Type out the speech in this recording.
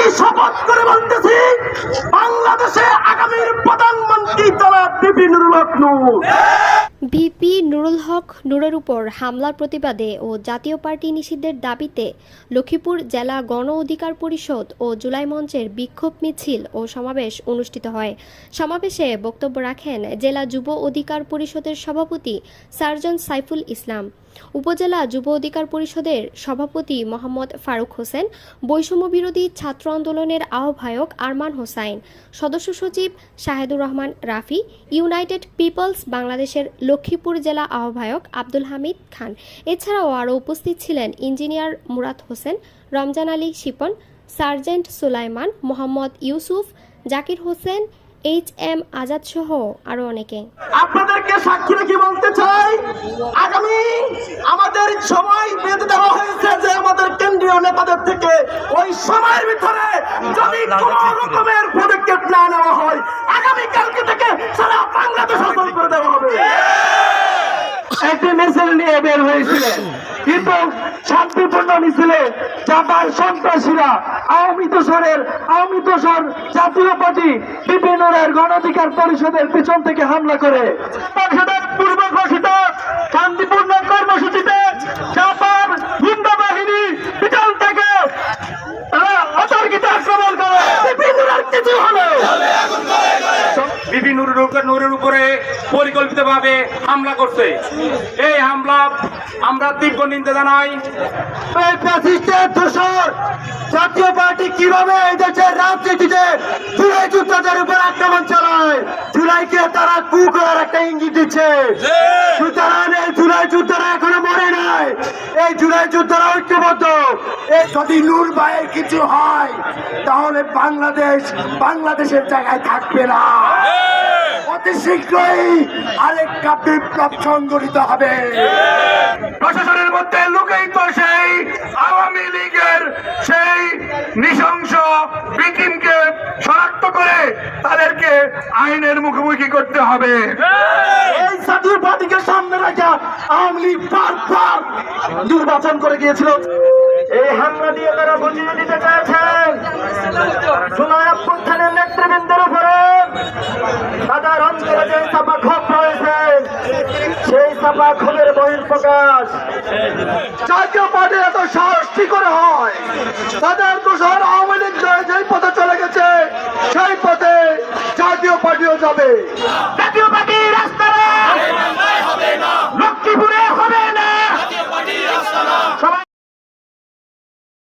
আমি শপথ করে বলতেছি, বাংলাদেশে আগামীর প্রধানমন্ত্রী জনাব বিপিন নূর। ভিপি নুরুল হক নুরের উপর হামলার প্রতিবাদে ও জাতীয় পার্টি নিষিদ্ধের দাবিতে লক্ষ্মীপুর জেলা গণ অধিকার পরিষদ ও জুলাই মঞ্চের বিক্ষোভ মিছিল ও সমাবেশ অনুষ্ঠিত হয়। সমাবেশে বক্তব্য রাখেন জেলা যুব অধিকার পরিষদের সভাপতি সার্জন সাইফুল ইসলাম। উপজেলা যুব অধিকার পরিষদের সভাপতি মোহাম্মদ ফারুক হোসেন, বৈষম্য বিরোধী ছাত্র আন্দোলনের আহ্বায়ক আরমান হোসাইন, সদস্য সচিব শাহেদুর রহমান রাফি, ইউনাইটেড পিপলস বাংলাদেশের লক্ষ্মীপুর জেলা আহ্বায়ক আব্দুল হামিদ খান। এছাড়াও আরও উপস্থিত ছিলেন engineer Murad Hossain, Ramzan Ali Shipon, sergeant Sulaiman, Mohammad Yusuf, Zakir Hossain H M Azad সহ আরও অনেকে। আপনাদেরকে সাক্ষী রেখে বলতে চাই, আগামী আমাদের সময় বেঁধে দেওয়া হয়েছে যে আমাদের কেন্দ্রীয় নেতাদের থেকে ওই সময়ের ভিতরে যদি কোন রকমের পদক্ষেপ না নেওয়া হয় আগামী কালকে থেকে সারা বাংলাদেশ অচল করে দেওয়া হবে। একটি মিছিল নিয়ে বের হয়েছিলেন কিন্তু শান্তিপূর্ণ মিছিলে জাপার সন্ত্রাসীরা, আওয়ামী দোসরের আওয়ামী দোসর জাতীয় পার্টি বিপিনের গণাধিকার পরিষদের পিছন থেকে হামলা করে। পূর্ব ঘোষিত শান্তিপূর্ণ কর্মসূচিতে চাপার গুন্ডা বাহিনী পিছন থেকে তারা অতর্কিত আক্রমণ করে বিপিনুরের কিছু হলো বিপি নুরুর উপর- পরিকল্পিতভাবে হামলা করছে। এই হামলা আমরা তীব্র নিন্দা জানাই। এই ফ্যাসিস্টের দোষর জাতীয় পার্টি কীভাবে এই দেশের রাজনীতিতে জুলাই যুদ্ধদের উপর আক্রমণ চালায়? জুলাইকে তারা কু করার একটা ইঙ্গিত দিচ্ছে। সুতরাং এই জুলাই যুদ্ধরা এখনও মরে নাই। এই জুলাই যুদ্ধরা ঐক্যবদ্ধ। এই যদি নূর ভাইয়ের কিছু হয় তাহলে বাংলাদেশ বাংলাদেশের জায়গায় থাকবে না। অতি শীঘ্রই আরেকটা বিপ্লব সংগঠিত হবে। প্রশাসনের মধ্যে লুকেই তো সেই আওয়ামী লীগের সেই নৃশংস বিকিমকে শনাক্ত করে তাদেরকে আইনের মুখোমুখি করতে হবে। এই জাতীয় পার্টিকে সামনে রাখা আওয়ামী লীগ বারবার নির্বাচন করে গিয়েছিল। এই হামলা দিয়ে তারা বুঝিয়ে দিতে চাইছেন সাফাক রয়েছে। সেই সাফাক বহির প্রকাশ জাতীয় পার্টি এত সাহস কি করে হয়? তাদের তুষার আওয়ামী লীগ যে পথে চলে গেছে, সেই পথে জাতীয় পার্টিও যাবে।